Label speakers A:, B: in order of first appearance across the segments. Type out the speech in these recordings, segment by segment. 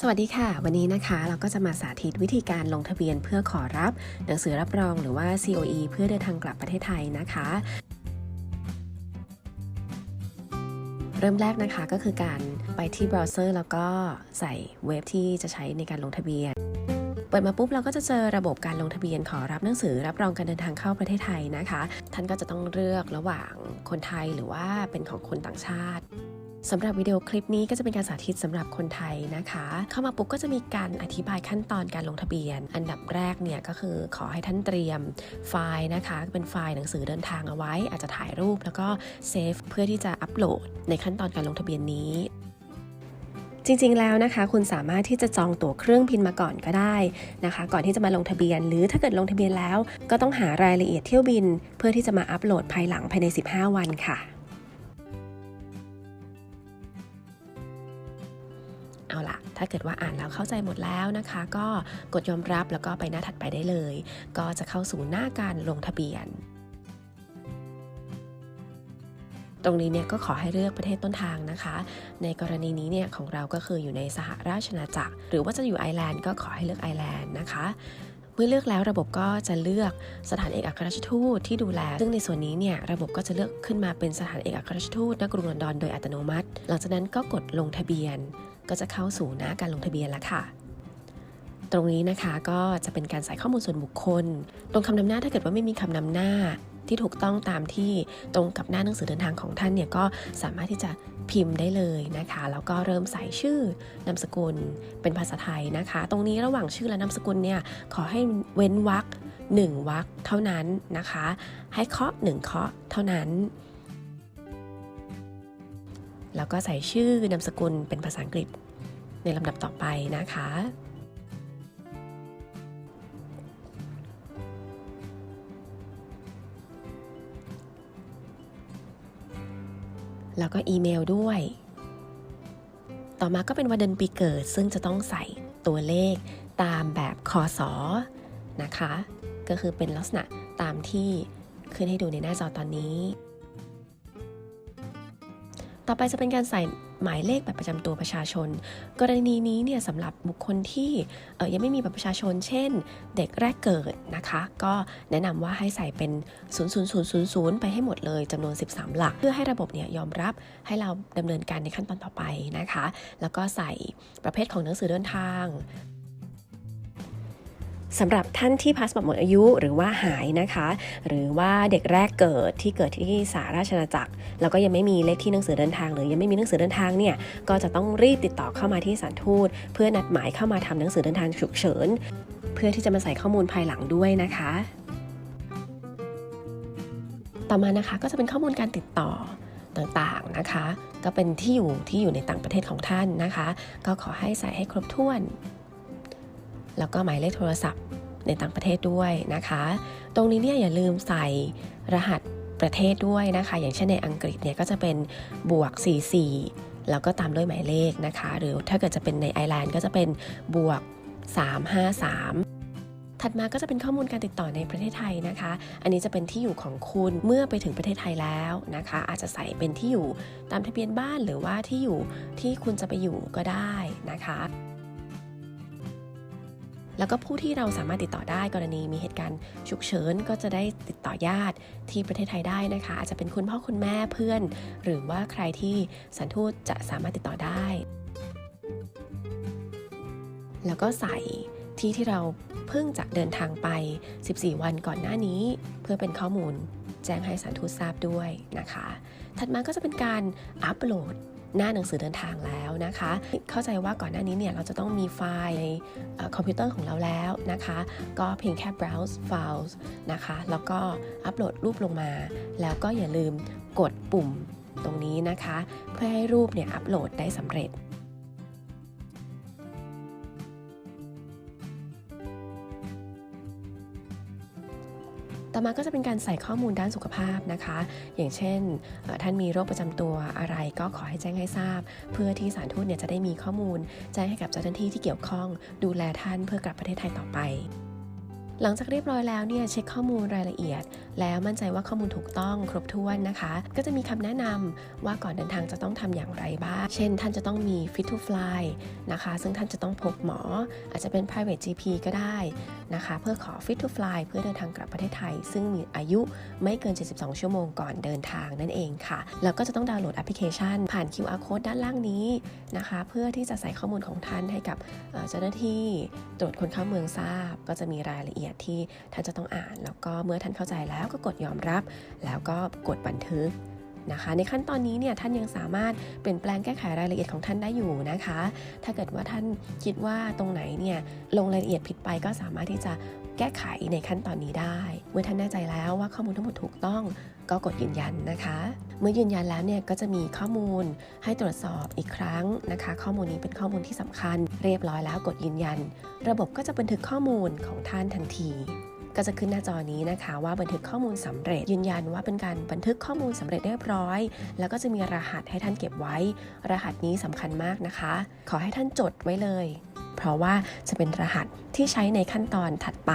A: สวัสดีค่ะ วันนี้นะคะเราก็จะมาสาธิตวิธีการลงทะเบียนเพื่อขอรับ หนังสือรับรองหรือว่า COE เพื่อเดินทางกลับประเทศไทยนะคะ เริ่มแรกนะคะก็คือการไปที่เบราว์เซอร์แล้วก็ใส่เว็บที่จะใช้ในการลงทะเบียน เปิดมาปุ๊บเราก็จะเจอระบบการลงทะเบียนขอรับหนังสือรับรองการเดินทางเข้าประเทศไทยนะคะ ท่านก็จะต้องเลือกระหว่างคนไทยหรือว่าเป็นของคนต่างชาติ สำหรับวิดีโอคลิปนี้ก็จะเป็นการสาธิตสำหรับคนไทยนะคะ เข้ามาปุ๊บก็จะมีการอธิบายขั้นตอนการลงทะเบียน อันดับแรกเนี่ยก็คือขอให้ท่านเตรียมไฟล์นะคะ เป็นไฟล์หนังสือเดินทางเอาไว้ อาจจะถ่ายรูปแล้วก็เซฟเพื่อที่จะอัปโหลดในขั้นตอนการลงทะเบียนนี้จริงๆ แล้วนะคะ คุณสามารถที่จะจองตั๋วเครื่องบินมาก่อนก็ได้นะคะ ก่อนที่จะมาลงทะเบียน หรือถ้าเกิดลงทะเบียนแล้ว ก็ต้องหารายละเอียดเที่ยวบิน เพื่อที่จะมาอัปโหลดภายหลังภายใน 15 วันค่ะ เอาล่ะถ้าเกิดว่าอ่านแล้วเข้าใจหมดแล้วนะคะ ก็กดยอมรับแล้วก็ไปหน้าถัดไปได้เลย ก็จะเข้าสู่หน้าการลงทะเบียนตรงนี้เนี่ยก็ขอให้เลือกประเทศต้นทางนะคะ ในกรณีนี้เนี่ยของเราก็คืออยู่ในสหราชอาณาจักร หรือว่าจะอยู่ไอร์แลนด์ก็ขอให้เลือกไอร์แลนด์นะคะ เมื่อเลือกแล้วระบบก็จะเลือกสถานเอกอัครราชทูตที่ดูแล ซึ่งในส่วนนี้เนี่ยระบบก็จะเลือกขึ้นมาเป็นสถานเอกอัครราชทูตณกรุงลอนดอนโดยอัตโนมัติ หลังจากนั้นก็กดลงทะเบียน ก็จะเข้าสู่หน้าการลงทะเบียนแล้วค่ะ ตรงนี้นะคะก็จะเป็นการใส่ข้อมูลส่วนบุคคลตรงคำนำหน้าถ้าเกิดว่าไม่มีคำนำหน้าที่ถูกต้องตามที่ตรงกับหน้าหนังสือเดินทางของท่านเนี่ยก็สามารถที่จะพิมพ์ได้เลยนะคะ แล้วก็เริ่มใส่ชื่อนามสกุลเป็นภาษาไทยนะคะ ตรงนี้ระหว่างชื่อและนามสกุลเนี่ยขอให้เว้นวรรคหนึ่งวรรคเท่านั้นนะคะ ให้เคาะหนึ่งเคาะเท่านั้น แล้วก็ใส่ชื่อนามสกุลเป็นภาษาอังกฤษ ในลำดับต่อไปนะคะ แล้วก็อีเมลด้วย ต่อมาก็เป็นวันเดือนปีเกิด ซึ่งจะต้องใส่ตัวเลขตามแบบคอสอนะคะ ก็คือเป็นลักษณะตามที่ขึ้นให้ดูในหน้าจอตอนนี้ ต่อไปจะเป็นการใส่หมายเลขแบบประจำตัวประชาชน กรณีนี้เนี่ยสำหรับบุคคลที่เออยังไม่มีบัตรประชาชน เช่น เด็กแรกเกิดนะคะ ก็แนะนำว่าให้ใส่เป็น 00000 ไปให้หมดเลยจำนวน 13 หลัก เพื่อให้ระบบเนี่ยยอมรับให้เราดำเนินการในขั้นตอนต่อไปนะคะ แล้วก็ใส่ประเภทของหนังสือเดินทาง สำหรับท่านที่พาสปอร์ตหมดอายุหรือว่าหายนะคะ หรือว่าเด็กแรกเกิดที่เกิดที่สหราชอาจักร แล้วก็ยังไม่มีเลขที่หนังสือเดินทาง หรือยังไม่มีหนังสือเดินทางเนี่ยก็จะต้องรีบติดต่อเข้ามาที่สถานทูต เพื่อนัดหมายเข้ามาทำหนังสือเดินทางฉุกเฉิน เพื่อที่จะมาใส่ข้อมูลภายหลังด้วยนะคะ ต่อมานะคะก็จะเป็นข้อมูลการติดต่อต่างๆนะคะ ก็เป็นที่อยู่ที่อยู่ในต่างประเทศของท่านนะคะ ก็ขอให้ใส่ให้ครบถ้วน แล้วก็หมายเลขโทรศัพท์ในต่างประเทศด้วยนะคะ ตรงนี้เนี่ยอย่าลืมใส่รหัสประเทศด้วยนะคะ อย่างเช่นในอังกฤษเนี่ยก็จะเป็นบวก 44 แล้วก็ตามด้วยหมายเลขนะคะ หรือถ้าเกิดจะเป็นในไอร์แลนด์ก็จะเป็นบวก 353ถัดมาก็จะเป็นข้อมูลการติดต่อในประเทศไทยนะคะ อันนี้จะเป็นที่อยู่ของคุณเมื่อไปถึงประเทศไทยแล้วนะคะ อาจจะใส่เป็นที่อยู่ตามทะเบียนบ้านหรือว่าที่อยู่ที่คุณจะไปอยู่ก็ได้นะคะ แล้วก็ผู้ที่เราสามารถติดต่อได้กรณีมีเหตุการณ์ฉุกเฉินก็จะได้ติดต่อญาติที่ประเทศไทยได้นะคะ อาจจะเป็นคุณพ่อคุณแม่เพื่อน หรือว่าใครที่สถานทูตจะสามารถติดต่อได้ แล้วก็ใส่ที่ที่เราเพิ่งจะเดินทางไป 14 วันก่อนหน้านี้ เพื่อเป็นข้อมูล แจ้งให้สถานทูตทราบด้วยนะคะ ถัดมาก็จะเป็นการอัปโหลด หน้าหนังสือเดินทางแล้วนะคะ เข้าใจว่าก่อนหน้านี้เนี่ยเราจะต้องมีไฟล์ในคอมพิวเตอร์ของเราแล้วนะคะ ก็เพียงแค่ browse files นะคะ แล้วก็อัปโหลดรูปลงมา แล้วก็อย่าลืมกดปุ่มตรงนี้นะคะ เพื่อให้รูปเนี่ยอัปโหลดได้สำเร็จ ต่อมาก็จะเป็นการใส่ข้อมูลด้านสุขภาพนะคะ อย่างเช่น ท่านมีโรคประจำตัวอะไรก็ขอให้แจ้งให้ทราบ เพื่อที่สารทูตเนี่ยจะได้มีข้อมูล แจ้งให้กับเจ้าหน้าที่ที่เกี่ยวข้อง ดูแลท่านเพื่อกลับประเทศไทยต่อไป หลังจากเรียบร้อยแล้วเนี่ยเช็คข้อมูลรายละเอียด แล้วมั่นใจว่าข้อมูลถูกต้องครบถ้วนนะคะ ก็จะมีคำแนะนำว่าก่อนเดินทางจะต้องทำอย่างไรบ้าง เช่น ท่านจะต้องมี fit to fly นะคะ ซึ่งท่านจะต้องพบหมอ อาจจะเป็น private GP ก็ได้นะคะ เพื่อขอ fit to fly เพื่อเดินทางกลับประเทศไทย ซึ่งมีอายุไม่เกิน 72 ชั่วโมงก่อนเดินทางนั่นเองค่ะ แล้วก็จะต้องดาวน์โหลดแอปพลิเคชัน ผ่าน QR code ด้านล่างนี้นะคะ เพื่อที่จะใส่ข้อมูลของท่านให้กับเจ้าหน้าที่ตรวจคนเข้าเมืองทราบ ก็จะมีรายละเอียดยดที่ท่านจะต้องอ่าน แล้วก็เมื่อท่านเข้าใจแล้วก็กดยอมรับ แล้วก็กดบันทึก นะคะ ในขั้นตอนนี้เนี่ยท่านยังสามารถเปลี่ยนแปลงแก้ไขรายละเอียดของท่านได้อยู่นะคะ ถ้าเกิดว่าท่านคิดว่าตรงไหนเนี่ยลงรายละเอียดผิดไปก็สามารถที่จะแก้ไขในขั้นตอนนี้ได้ เมื่อท่านแน่ใจแล้วว่าข้อมูลทั้งหมดถูกต้องก็กดยืนยันนะคะ เมื่อยืนยันแล้วเนี่ยก็จะมีข้อมูลให้ตรวจสอบอีกครั้งนะคะ ข้อมูลนี้เป็นข้อมูลที่สำคัญ เรียบร้อยแล้วกดยืนยัน ระบบก็จะบันทึกข้อมูลของท่านทันที ก็จะขึ้นหน้าจอนี้นะคะ ว่าบันทึกข้อมูลสำเร็จ ยืนยันว่าเป็นการบันทึกข้อมูลสำเร็จเรียบร้อย แล้วก็จะมีรหัสให้ท่านเก็บไว้ รหัสนี้สำคัญมากนะคะ ขอให้ท่านจดไว้เลย เพราะว่าจะเป็นรหัสที่ใช้ในขั้นตอนถัดไป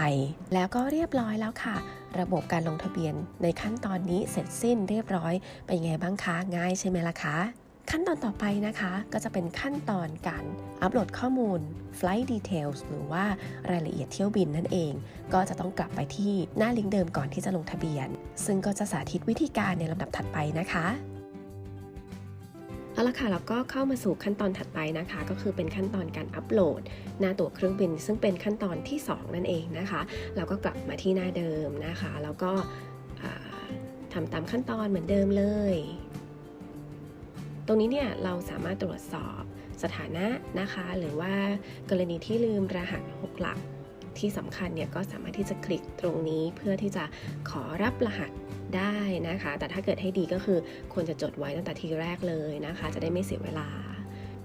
A: แล้วก็เรียบร้อยแล้วค่ะ ระบบการลงทะเบียนในขั้นตอนนี้เสร็จสิ้นเรียบร้อย เป็นยังไงบ้างคะ ง่ายใช่ไหมล่ะคะ ขั้นตอนต่อไปนะคะ ก็จะเป็นขั้นตอนการอัปโหลดข้อมูล flight details หรือว่ารายละเอียดเที่ยวบินนั่นเอง ก็จะต้องกลับไปที่หน้าลิงก์เดิมก่อนที่จะลงทะเบียน ซึ่งก็จะสาธิตวิธีการในลำดับถัดไปนะคะเอาละค่ะแล้วก็เข้ามาสู่ขั้นตอนถัดไปนะคะ ก็คือเป็นขั้นตอนการอัปโหลด หน้าตั๋วเครื่องบิน ซึ่งเป็นขั้นตอนที่ 2 นั่นเองนะคะ เราก็กลับมาที่หน้าเดิมนะคะ แล้วก็ทำตามขั้นตอนเหมือนเดิมเลย ตรงนี้เนี่ยเราสามารถตรวจสอบสถานะนะคะ หรือว่ากรณีที่ลืมรหัส 6 หลักที่สำคัญเนี่ยก็สามารถที่จะคลิกตรงนี้เพื่อที่จะขอรับรหัสได้นะคะ แต่ถ้าเกิดให้ดีก็คือควรจะจดไว้ตั้งแต่ทีแรกเลยนะคะ จะได้ไม่เสียเวลา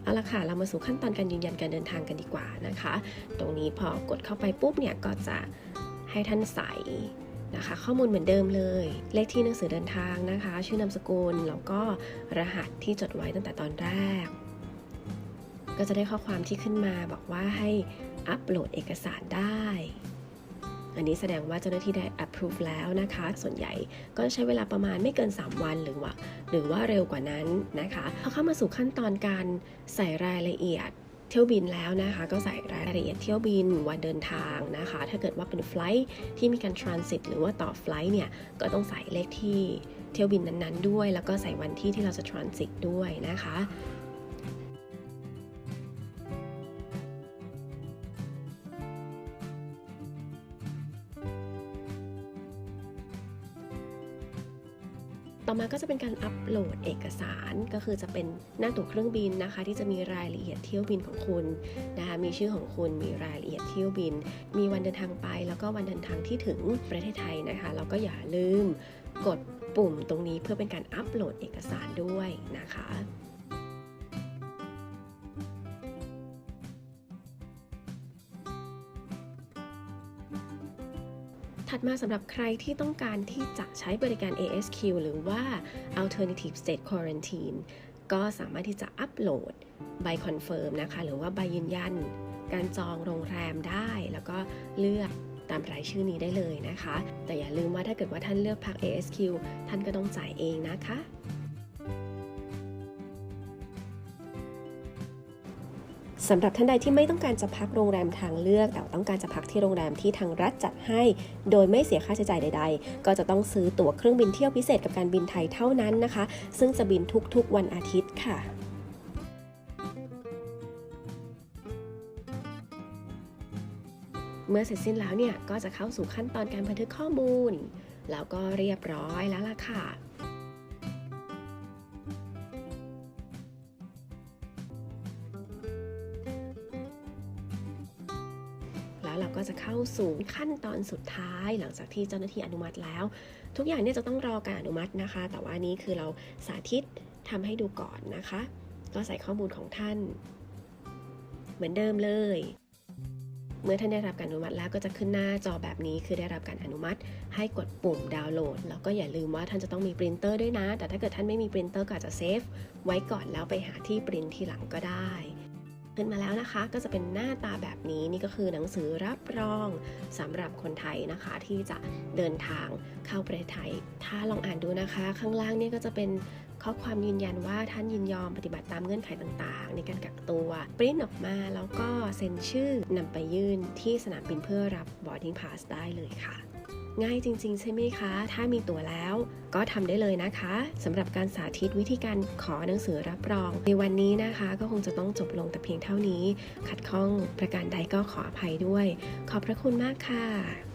A: เอาละค่ะ เรามาสู่ขั้นตอนการยืนยันการเดินทางกันดีกว่านะคะ ตรงนี้พอกดเข้าไปปุ๊บเนี่ยก็จะให้ท่านใส่ นะคะ ข้อมูลเหมือนเดิมเลย เลขที่หนังสือเดินทางนะคะ ชื่อนามสกุลแล้วก็รหัสที่จดไว้ตั้งแต่ตอนแรก ก็จะได้ข้อความที่ขึ้นมาบอกว่าให้อัปโหลดเอกสารได้ อันนี้แสดงว่าเจ้าหน้าที่ได้ approve แล้วนะคะ ส่วนใหญ่ก็ใช้เวลาประมาณไม่เกิน 3 วันหรือว่า หรือว่าเร็วกว่านั้นนะคะพอเข้ามาสู่ขั้นตอนการใส่รายละเอียด ที่ยวบินแล้วนะคะ ก็ใส่รายละเอียดเที่ยวบินวันเดินทางนะคะ ถ้าเกิดว่าเป็นไฟล์ที่มีการทรานสิตหรือว่าต่อไฟล์เนี่ย ก็ต้องใส่เลขที่เที่ยวบินนั้นๆด้วย แล้วก็ใส่วันที่ที่เราจะทรานสิตด้วยนะคะ ต่อมาก็จะเป็นการอัปโหลดเอกสารก็คือจะเป็นหน้าตั๋วเครื่องบินนะคะ ที่จะมีรายละเอียดเที่ยวบินของคุณนะคะมีชื่อของคุณมีรายละเอียดเที่ยวบิน มีวันเดินทางไป แล้วก็วันเดินทางที่ถึงประเทศไทยนะคะแล้วก็อย่าลืมกดปุ่มตรงนี้เพื่อเป็นการอัปโหลดเอกสารด้วยนะคะ ถัดมาสำหรับใครที่ต้องการที่จะใช้บริการ ASQ หรือว่า Alternative State Quarantine ก็สามารถที่จะอัปโหลดใบคอนเฟิร์มนะคะ หรือว่าใบยืนยัน การจองโรงแรมได้ แล้วก็เลือกตามรายชื่อนี้ได้เลยนะคะ แต่อย่าลืมว่าถ้าเกิดว่าท่านเลือกพัก ASQ ท่านก็ต้องจ่ายเองนะคะ สำหรับท่านใดที่ไม่ต้องการจะพักโรงแรมทางเลือก แต่ต้องการจะพักที่โรงแรมที่ทางรัฐจัดให้ โดยไม่เสียค่าใช้จ่ายใด ๆ ก็จะต้องซื้อตั๋วเครื่องบินเที่ยวพิเศษกับการบินไทยเท่านั้นนะคะ ซึ่งจะบินทุกๆ วันอาทิตย์ค่ะเมื่อเสร็จสิ้นแล้วเนี่ยก็จะเข้าสู่ขั้นตอนการบันทึกข้อมูล แล้วก็เรียบร้อยแล้วล่ะค่ะ เข้าสู่ขั้นตอนสุดท้าย หลังจากที่เจ้าหน้าที่อนุมัติแล้ว ทุกอย่างเนี่ยจะต้องรอการอนุมัตินะคะ แต่ว่านี้คือเราสาธิตทำให้ดูก่อนนะคะ ก็ใส่ข้อมูลของท่าน เหมือนเดิมเลย เมื่อท่านได้รับการอนุมัติแล้วก็จะขึ้นหน้าจอแบบนี้ คือได้รับการอนุมัติ ให้กดปุ่มดาวน์โหลด แล้วก็อย่าลืมว่าท่านจะต้องมีปรินเตอร์ด้วยนะ แต่ถ้าเกิดท่านไม่มีปรินเตอร์ก็อาจจะเซฟไว้ก่อนแล้วไปหาที่ปรินทีหลังก็ได้ ขึ้นมาแล้วนะคะ ก็จะเป็นหน้าตาแบบนี้นี่ก็คือหนังสือรับรองสำหรับคนไทยนะคะ ที่จะเดินทางเข้าประเทศไทย ถ้าลองอ่านดูนะคะ ข้างล่างนี่ก็จะเป็นข้อความยืนยันว่าท่านยินยอมปฏิบัติตามเงื่อนไขต่างๆ ในการกักตัวปริ้นออกมาแล้วก็เซ็นชื่อนำไปยื่นที่สนามบินเพื่อรับ boarding pass ได้เลยค่ะ ง่ายจริง ๆ ใช่ไหมคะ ถ้ามีตั๋วแล้วก็ทำได้เลยนะคะสำหรับการสาธิตวิธีการขอหนังสือรับรอง ในวันนี้นะคะ ก็คงจะต้องจบลงแต่เพียงเท่านี้ ขัดข้องประการใดก็ขออภัยด้วย ขอบพระคุณมากค่ะ